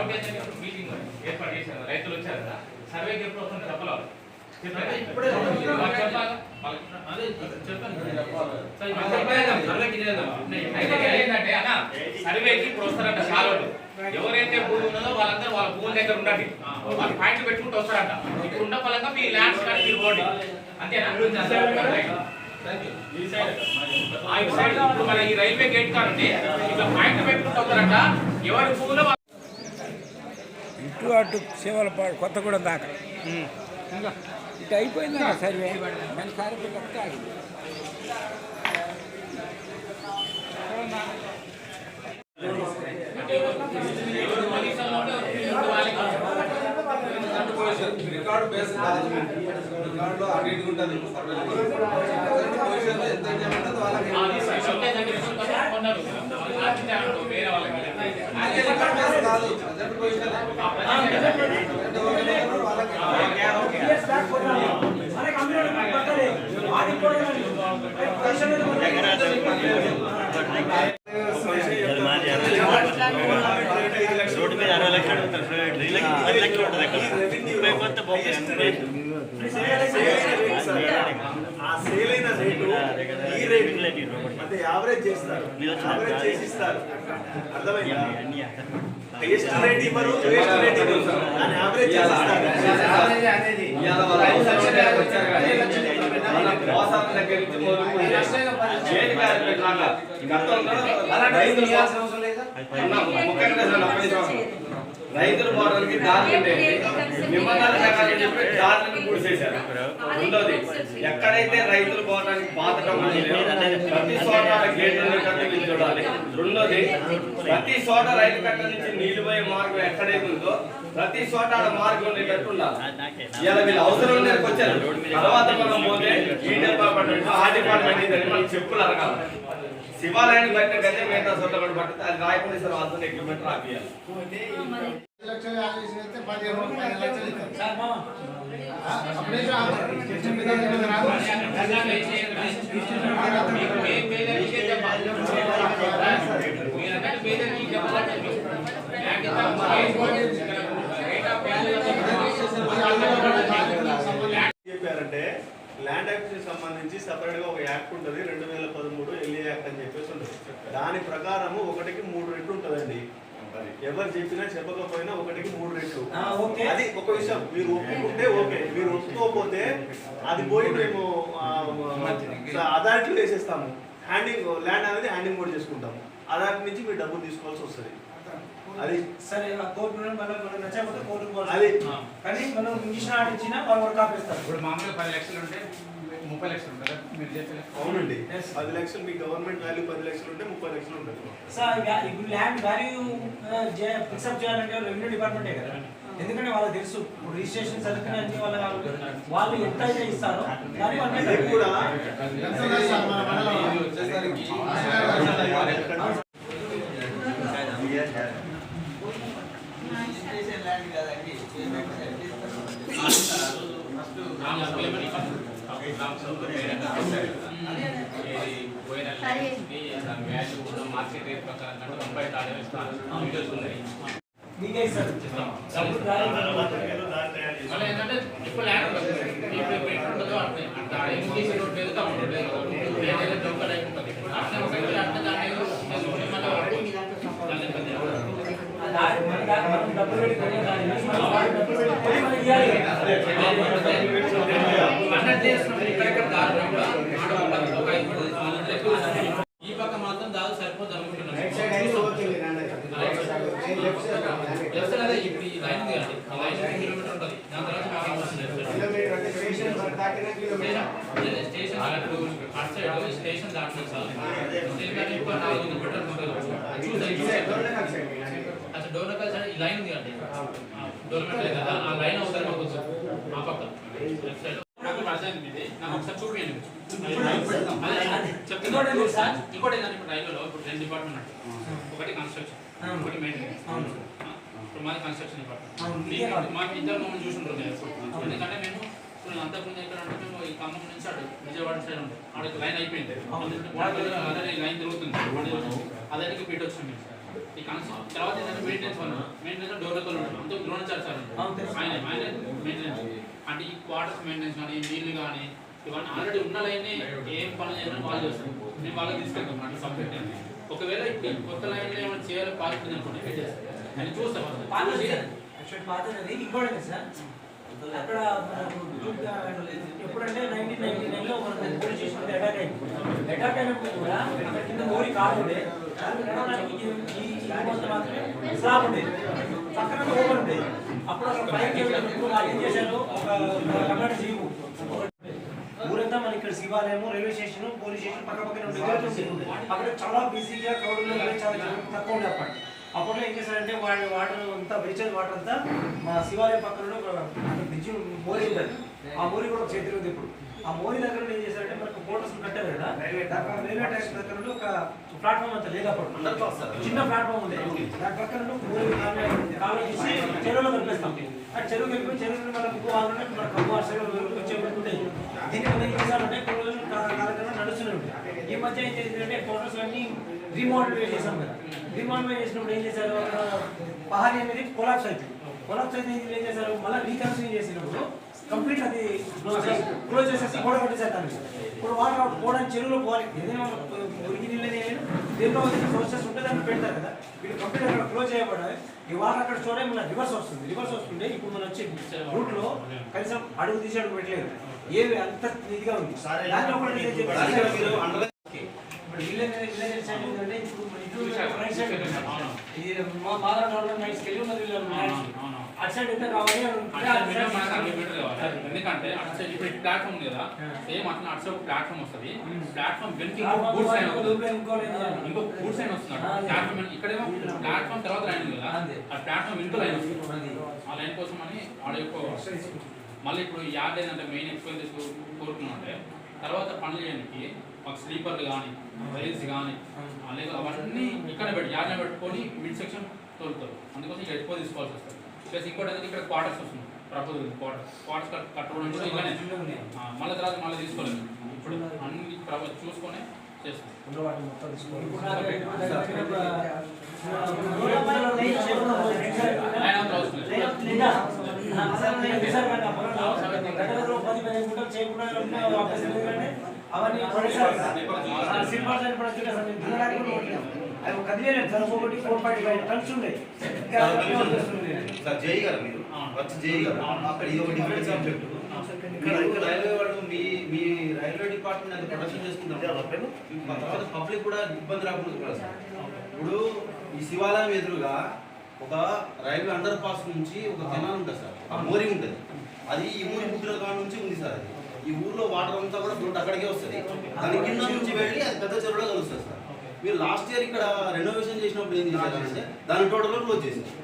ఇప్పుడు మీటింగ్ ఏర్పాటు చేశారు రైతులు వచ్చారు కదా సర్వేకి ఎప్పుడు వస్తుంది చెప్పాలి ఇప్పుడు సర్వేకి వస్తారంట సాలోడు ఎవరైతే భూమి ఉన్నదో వాళ్ళందరూ వాళ్ళ భూమి దగ్గర ఉండండి వాళ్ళు పాయింట్లు పెట్టుకుంటూ వస్తారంట ఇప్పుడు ఉన్న పరంగా మీ ల్యాండ్స్ కానీ మీరు పోండి అంతేనా ఇప్పుడు మన ఈ రైల్వే గేట్ కానుండి ఇట్లా పాయింట్లు పెట్టుకుంటూ వస్తారంట. ఎవరి భూములో వాళ్ళు- ఇటు అటు శివలపాడు కొత్తగూడెం దాకా ఇటు అయిపోయింది సర్వే మన కార్యక్రమం కాదు రికార్డు బేస్ రికార్డులో ఉంటుంది పొజిషన్లో ఎంత వాళ్ళకి రోడ్డు మీద అరవై లక్షలు ఉంటుంది ప్రైవేట్ వీళ్ళకి పది లక్షలు ఉంటుంది అక్కడ ముప్పై కొత్త బొమ్మ ఆ సేల్ అయిన రేటు ఈ రేటు అంటే యావరేజ్ చేస్తారు. యావరేజ్ చేసి ఇస్తారు అర్థమైందా? హైయెస్ట్ రేట్ ఇవ్వరు రేట్ ఇవ్వరు. దాన్ని యావరేజ్ అవసరం ముఖ్యంగా. రైతుల పోవడానికి దారులు నిబంధనల ప్రకారం చెప్పి దారులను పూడిసేశారు రెండోది ఎక్కడైతే రైతులు పోవడానికి పాతటం ప్రతి చోట గేట్లను ఉండేటట్టు చూడాలి. రెండోది ప్రతి చోట రైలు కట్ట నుంచి నీళ్ళు పోయే మార్గం ఎక్కడైతే ఉందో ప్రతి చోట మార్గం ఉండేటట్టు ఉండాలి. ఇలా వీళ్ళు అవసరం ఉండేకి వచ్చారు. తర్వాత మనం పోతే ఈ డిపార్ట్మెంట్ ఆ డిపార్ట్మెంట్ ఇదని మనం చెప్పులు అడగాలి. శివాలయాన్ని బయట గదే మిగతా చోట్ల కూడా పట్టింది అది రాయకుండా సార్ వాళ్ళతో ఎక్విప్మెంట్ రాపియాలి లక్షలు యాభై వేలు ఇస్తే పదిహేను రోజులు పదిహేను లక్షలు ఇస్తారు. ఆ, అప్పుడే రాదు. స్టేషన్ మీద ఏమైనా రాదు. మీకు మీ పేదరికే చెప్పాలి. మీరందరూ పేదరికీ చెప్పాలంటే మీకు బ్యాంక్ ఎంత రేట్ ఆఫ్ వాల్యూ చెప్పారంటే ల్యాండ్ యాక్ట్కి సంబంధించి సపరేట్గా ఒక యాక్ట్ ఉంటుంది రెండు వేల పదమూడు ఎల్ఏ యాక్ట్ అని చెప్పేసి ఉంటుంది దాని ప్రకారము ఒకటికి మూడు రెట్లు ఉంటుందండి ఎవరు చెప్పినా చెప్పకపోయినా ఒకటికి మూడు రెట్లు అది ఒక విషయం. మీరు ఒప్పుకుంటే ఓకే. మీరు ఒప్పుకోకపోతే అది పోయి మేము అథారిటీ వేసేస్తాము. హ్యాండింగ్ ల్యాండ్ అనేది హ్యాండింగ్ కూడా చేసుకుంటాము. అథారిటీ నుంచి మీరు డబ్బులు తీసుకోవాల్సి వస్తుంది. అది సరే కోర్టు నుండి మనం మనం నచ్చకపోతే కోర్టుకు పోవాలి. అది కానీ మనం ఇంగ్లీష్ ఆడించినా వాళ్ళు వర్క్ ఆపేస్తారు ఇప్పుడు మామూలుగా పది లక్షలు ఉంటే ముప్పై లక్షలు ఉంటుందా మీరు చెప్పిన అవునండి పది లక్షలు మీ గవర్నమెంట్ వాల్యూ పది లక్షలు ఉంటే ముప్పై లక్షలు ఉంటుంది సార్ ఇప్పుడు ల్యాండ్ వాల్యూ ఫిక్సప్ చేయాలంటే రెవెన్యూ డిపార్ట్మెంటే కదా ఎందుకంటే వాళ్ళకి తెలుసు ఇప్పుడు రిజిస్ట్రేషన్ చదువుకునే అన్ని వాళ్ళ వాళ్ళు ఎంత అయితే ఇస్తారో కూడా ఎంత లేదు సార్ మన మండలంలో. వచ్చేసరికి ఫస్ట్ గ్రామ సభ్యులమని గ్రామ సభ్యులు ఏది పోయిన ల్యాండ్స్కి దాని వాల్యూ ఉన్న మార్కెట్ రేట్ ప్రకారం కంటే తొంభై తాళం ఇస్తాను వీడియోస్ ఉన్నాయి మీకే ఇస్తారు ఇస్తాం. డబ్బులు రాలేదు. మళ్ళీ ఏంటంటే ఇప్పుడు ల్యాండ్ ఉంటుంది ఇప్పుడు ఇప్పుడు ఎట్లా ఉంటుందో అట్లే అట్లా ఆడ ఏం చేసి రోడ్ లేదు తమ్ముడు రోడ్ లేదు ఏదైనా డొంక లైఫ్ ఉంటుంది అట్లే ఒక ఇల్లు అట్లా దాన్ని ఏదో మళ్ళీ వాడుకోవచ్చు. దాన్ని ఇబ్బంది లేదు. ఆ దారి మన దారి మనం డబ్బులు పెట్టి కొనే దారి నుంచి మనం వాళ్ళు డబ్బులు పెట్టి ఈ పక్క మాత్రం దాదాపు సరిపోతుంది లైన్ ఉంది అండి కిలోమీటర్ ఉంటుంది స్టేషన్ అటు సైడ్ స్టేషన్ దాటుతుంది సార్ డోర్నకల్ ఈ లైన్ ఉంది అండి డోర్నకల్ ఆ లైన్ అవుతుంది మాకు మా పక్క లెఫ్ట్ సైడ్ ఇంకోటి ఏంటి సార్? ఇంకోటి ఏంటంటే ఇప్పుడు రైల్వేలో ఇప్పుడు రెండు డిపార్ట్మెంట్ ఒకటి కన్స్ట్రక్షన్ ఒకటి మెయింటెనెన్స్ ఇప్పుడు మాది కన్స్ట్రక్షన్ డిపార్ట్మెంట్. మాకు ఇద్దరు మమ్మల్ని చూసుంటారు. ఎందుకంటే మేము ఇప్పుడు అంతకుముందు ఎక్కడ అంటే మేము ఈ ఖమ్మం నుంచి అటు విజయవాడ సైడ్ ఉంటాం. ఆడికి లైన్ అయిపోయింది. ఆల్రెడీ లైన్ తిరుగుతుంది. అదే పీట వచ్చింది ఈ కన్స్ట్రక్షన్ తర్వాత ఏంటంటే మెయింటెనెన్స్ వన్ మెయింటెనెన్స్ డోర్ అంతా ద్రోణాచార్య సార్. ఆయన ఆయన మెయింటెనెన్స్ అంటే ఈ క్వార్టర్స్ మెయింటెనెన్స్ కానీ నీళ్ళు కానీ ఇవన్నీ ఆల్రెడీ ఉన్న లైన్ ఏం పనులు చేయాలని వాళ్ళు చేస్తారు మేము వాళ్ళకి తీసుకెళ్తాం అంటే సబ్జెక్ట్ అని ఒకవేళ ఇప్పుడు కొత్త లైన్లో ఏమైనా చేయాలి పాజిటివ్ అనుకోండి పెట్టేస్తాం అని చూస్తాం అక్కడ ఎప్పుడంటే నైన్టీన్ నైన్టీ నైన్లో మన పోలీస్ స్టేషన్ మీద అటాక్ అయింది. అటాక్ అయినప్పుడు కూడా కింద మోరి కాదు ఈ మాత్రమే స్లాబ్ ఉండేది పక్కన ఓపెన్ ఉండేది అప్పుడు వాళ్ళు ఏం చేశారు? ఒక కన్నడ జీవు ఒక ఊరంతా మన ఇక్కడ శివాలయము రైల్వే స్టేషన్ పోలీస్ స్టేషన్ పక్క పక్కన అక్కడ చాలా బిజీగా క్రౌడ్ చాలా తక్కువ ఉండే అప్పటి అప్పుడు ఏం చేశారంటే వాళ్ళ వాటర్ అంతా వెరిచల్ వాటర్ అంతా మా శివాలయం పక్కన బ్రిడ్జి మోరి ఉంటుంది ఆ మోరి కూడా ఒక చేతిలో ఉంది ఇప్పుడు. ఆ మోరి దగ్గర ఏం చేశారంటే మనకు మోటార్స్ కట్టారు కదా? రైల్వే ట్రాక్స్ దగ్గర ఒక ప్లాట్ఫామ్ అంతా లేదు అప్పుడు? చిన్న ప్లాట్ఫామ్ ఉంది. దాని పక్కన చెరువులో కలిపేస్తాం. ఆ చెరువు కలిపి చెరువు మనకు వాళ్ళు మన కమ్మ సైడ్ వచ్చే ఉంటాయి. దీనికి మనం ఏం చేశారంటే కొన్ని రోజులు కా- కాలక్రమేణా నడుస్తూనే ఉంటాయి ఈ మధ్య ఏం చేసిందంటే క్వార్టర్స్ అన్ని రీమోడల్ చేసాం కదా. రీమోడల్ చేసినప్పుడు ఏం చేశారు? పహారీ అనేది కొలాప్స్ అయిపోయింది. కొలాప్స్ అయితే ఏం చేశారు? మళ్ళీ రీకన్స్ట్రక్షన్ చేసినప్పుడు కంప్లీట్ అది క్లోజ్ చేసేసి గోడ కట్టేసేస్తాను ఇప్పుడు వాటర్ అవుట్ పోవడానికి చెరువులో పోవాలి. ఏదైనా మురికి నీళ్ళని దేంట్లో సోర్సెస్ ఉంటే దాన్ని పెడతారు కదా. వీళ్ళు కంప్లీట్ అక్కడ క్లోజ్ చేయబడాలి ఈ వాటర్ అక్కడ అయ్యి మళ్ళీ రివర్స్ వస్తుంది. రివర్స్ వస్తుంటే ఇప్పుడు మనం వచ్చే రూట్లో కనీసం అడుగు తీసి అడుగు పెట్టలేదు. ఏవి అంత ఇదిగా ఉంది. దాంట్లో ఎందుకంటే అటు ఇప్పుడు ప్లాట్ఫామ్ ఉంది కదా సేమ్ అట్లా అటు సైడ్ ఒక ప్లాట్ఫామ్ వస్తుంది ప్లాట్ఫామ్ వెనక్కి ఇంకో ప్లాట్ఫామ్ గూడ్స్ లైన్ ఇంకో వస్తుంది గూడ్స్ లైన్ వస్తుంది ప్లాట్ఫామ్ ఇక్కడేమో ప్లాట్ఫామ్ తర్వాత లైన్ కదా ఆ ప్లాట్ఫామ్ వెనుక లైన్ వస్తుంది ఆ లైన్ కోసం అని ఆడ యొక్క మళ్ళీ ఇప్పుడు యాడ్ ఏంటంటే మెయిన్ ఎక్కువ ఎందుకు కోరుకున్నాం అంటే తర్వాత పనులు చేయడానికి మాకు స్లీపర్లు కానీ రైల్స్ కానీ అలాగే అవన్నీ ఇక్కడ పెట్టి యాడ్లో పెట్టుకొని మిడ్ సెక్షన్ తోలుతారు అందుకోసం ఇక్కడ ఎక్కువ తీసుకోవాల్సి వస్తుంది ప్లస్ ఇంకోటి ఏంటంటే ఇక్కడ క్వార్టర్స్ వస్తుంది ప్రపోజ్ క్వార్టర్స్ క్వార్టర్స్ కట్టుకోవడం కూడా ఇలానే మళ్ళీ తర్వాత మళ్ళీ తీసుకోలేదు ఇప్పుడు అన్ని ప్రభు చూసుకొని చేస్తాం అవసరం లేదు. అవన్నీ సిల్వర్ సైడ్ దున్నడానికి కూడా కొట్టినాం. సార్ ఒకటి ఫోర్ పాయింట్ ఫైవ్ టన్స్ ఉండే. సార్ మీరు వచ్చి అక్కడ ఇది ఒక డిఫరెన్స్ సబ్జెక్ట్ మీరు రైల్వే వాళ్ళు మీ మీ రైల్వే డిపార్ట్మెంట్ అది ప్రొడక్షన్ చేసుకుంటారు పబ్లిక్ కూడా ఇబ్బంది రాకుండా సార్. ఇప్పుడు ఈ శివాలయం ఎదురుగా ఒక రైల్వే అండర్ పాస్ నుంచి ఒక కెనాల్ ఉంటుంది సార్. ఆ మోరి ఉంటుంది. అది ఈ ఊరి పుట్టిన కాడ నుంచి ఉంది సార్ అది. ఈ ఊర్లో వాటర్ అంతా కూడా ఫ్లోట్ అక్కడికే వస్తుంది. దాని కింద నుంచి వెళ్ళి అది పెద్ద చెరువులో కలుస్తుంది సార్. మీరు లాస్ట్ ఇయర్ ఇక్కడ రెనోవేషన్ చేసినప్పుడు ఏం చేశారంటే దాన్ని టోటల్ క్లోజ్ చేశారు.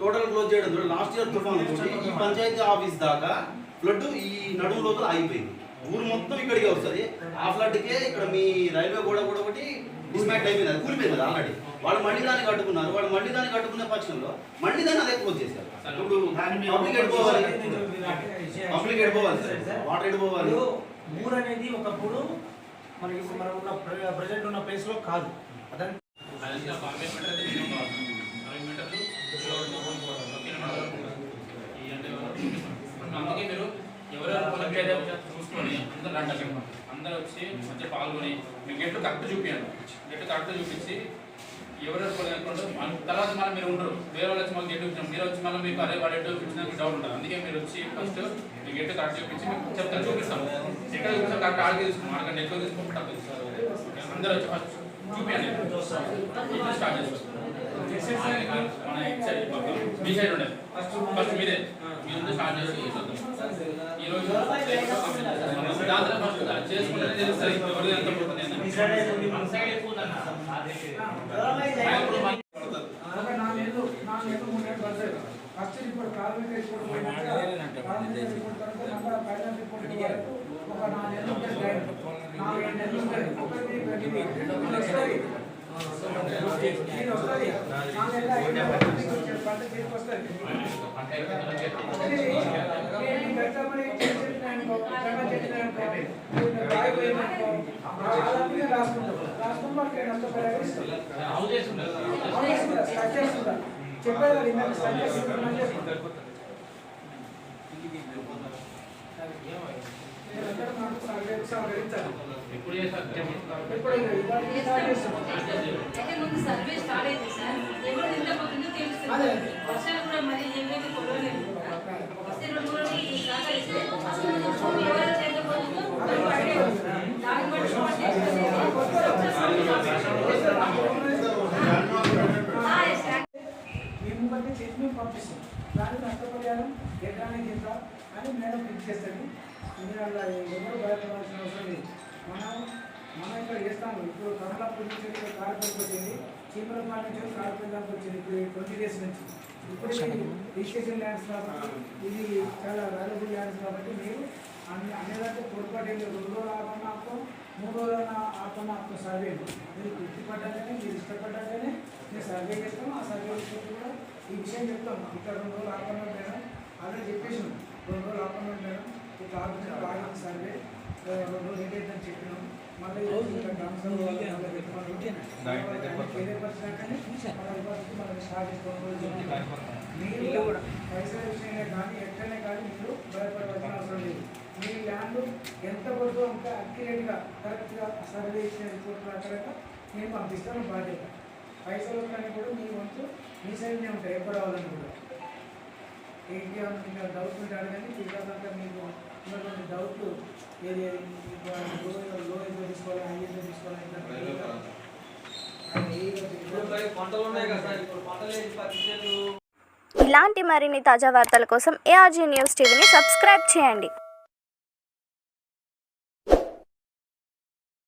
టోటల్ క్లోజ్ చేయడం ద్వారా లాస్ట్ ఇయర్ తుఫాన్ ఈ పంచాయతీ ఆఫీస్ దాకా ఫ్లడ్ ఈ నడుము లోపల ఆగిపోయింది. ఊరు మొత్తం ఇక్కడికే వస్తుంది. ఆ ఫ్లడ్కే ఇక్కడ మీ రైల్వే గోడ కూడా ఒకటి డిస్మాక్ట్ అయిపోయింది అది కూలిపోయింది కదా ఆల్రెడీ. వాళ్ళు మళ్ళీ దాన్ని కట్టుకున్నారు. వాళ్ళు మళ్ళీ దాన్ని కట్టుకునే పక్షంలో మళ్ళీ దాన్ని అదే క్లోజ్ చేశారు. ఇప్పుడు పబ్లిక్ ఎడిపోవాలి పబ్లిక్ ఎడిపోవాలి సార్? వాటర్ ఎడిపోవాలి ఊరు అనేది ఒకప్పుడు మనకి ఇప్పుడు మనం ఉన్న ప్రజెంట్ ఉన్న ప్లేస్లో కాదు. అదంతా ఇప్పుడు అందుకే మీరు ఎవరెవరు తీసుకొని చేయాలో చూసుకొని అందరూ రండి అందరూ వచ్చి మంచిగా పాల్గొని మీ గెట్లు కరెక్ట్ చూపించండి గెట్లు కరెక్ట్ చూపించి ఎవరెవరు పొలం అనుకుంటూ తర్వాత మళ్ళీ మీరు ఉండరు. వేరే వాళ్ళు వచ్చి మాకు గెట్ చూపించాం మీరు వచ్చి మళ్ళీ మీకు అరే వాడు ఎటు డౌట్ ఉంటుంది అందుకే మీరు వచ్చి ఫస్ట్ మీ గెట్ కరెక్ట్ చూపించి మీకు చెప్తాను చూపిస్తాం ఎక్కడ చూపిస్తాం కరెక్ట్ ఆడికి తీసుకున్నాం అక్కడ తీసుకుంటే తీసుకుంటాం అందరూ వచ్చి ఫస్ట్ చూపించండి స్టార్ట్ చేస్తాం మన సైడ్ మీ సైడ్ ఉండేది ఫస్ట్ మీదే మీ ముందు స్టార్ట్ చేసి చూద్దాం. ఈ రోజు ఫస్ట్. ఇప్పుడు ప్రాథమిక రిపోర్ట్ ప్రాథమిక రిపోర్ట్ తర్వాత ఫైనల్ రిపోర్ట్. ఒక నాలుగేళ్ళు ఉంటుంది టైం. నాలుగైదు నెలలు ఉంటుంది ఒకటి ఇది వస్తుంది. నాలుగేళ్ళు అయిపోయింది. పంట చేతికి సర్వే సహకరించాలి. ఎప్పుడు స్టార్ట్ అయింది సార్ ఎవరు నిందపోతుందో తెలుస్తుంది వర్షాలు కూడా మరి ఏమైతే కొలవలేదు వస్తే దాన్ని మేము బట్టి చేసి మేము పంపిస్తాం దానికి నష్టపరిహారం ఎకరానికి ఎంత అని మేడం ఫిక్స్ చేస్తుంది ఇందువల్ల ఎవరు భయపడాల్సిన అవసరం లేదు మనం మనం ఇక్కడ చేస్తాము ఇప్పుడు కమలాపూర్ నుంచి ఇక్కడ వచ్చింది చీమలపాడు నుంచి కార్పొరేట్ దాకా వచ్చింది ఇప్పుడు ట్వంటీ డేస్ నుంచి ఇప్పుడు ఇది రిజిస్ట్రేషన్ ల్యాండ్స్ కాబట్టి ఇది చాలా వాల్యుబుల్ ల్యాండ్స్ కాబట్టి మీరు అన్ని అనేదాంట్లో పొరపాటు ఏం రెండు రోజులు ఆపన్న ఆపం మూడు రోజులు ఆపన్న ఆపం సర్వే మీరు తృప్తి మీరు ఇష్టపడ్డాకనే మేము సర్వే చేస్తాం ఆ సర్వే చేసినప్పుడు కూడా ఈ విషయం చెప్తాం ఇక్కడ రెండు రోజులు ఆపన్న మేడం ఆల్రెడీ చెప్పేసాం రెండు రోజులు ఆపన్న మేడం ఇట్లా ఆపించిన బాగా సర్వే రెండు రోజులు లేట్ అవుతుందని చెప్పినాం మీరు పైసల విషయంలో కానీ ఎక్కడనే కానీ మీరు భయపడవలసిన అవసరం లేదు. మీ ల్యాండ్ ఎంత కొద్దో అంత అక్యురేట్గా కరెక్ట్గా సర్వే ఇచ్చిన రిపోర్ట్ ప్రకారంగా నేను పంపిస్తాను బాధ్యత. పైసలు కానీ కూడా మీ వంతు మీ సైడ్నే ఉంటాయి. ఎప్పుడు అవ్వాలని కూడా. ఏంటి అని మీకు డౌట్ ఉంటే అడగండి. తీసుకోవాలంటే మీకు ఉన్నటువంటి డౌట్లు ఏది లో లో తీసుకోవాలి హై ఏదో? తీసుకోవాలి ఇలాంటి మరిన్ని తాజా వార్తల కోసం ఏఆర్జీ న్యూస్ టీవీని సబ్స్క్రైబ్ చేయండి.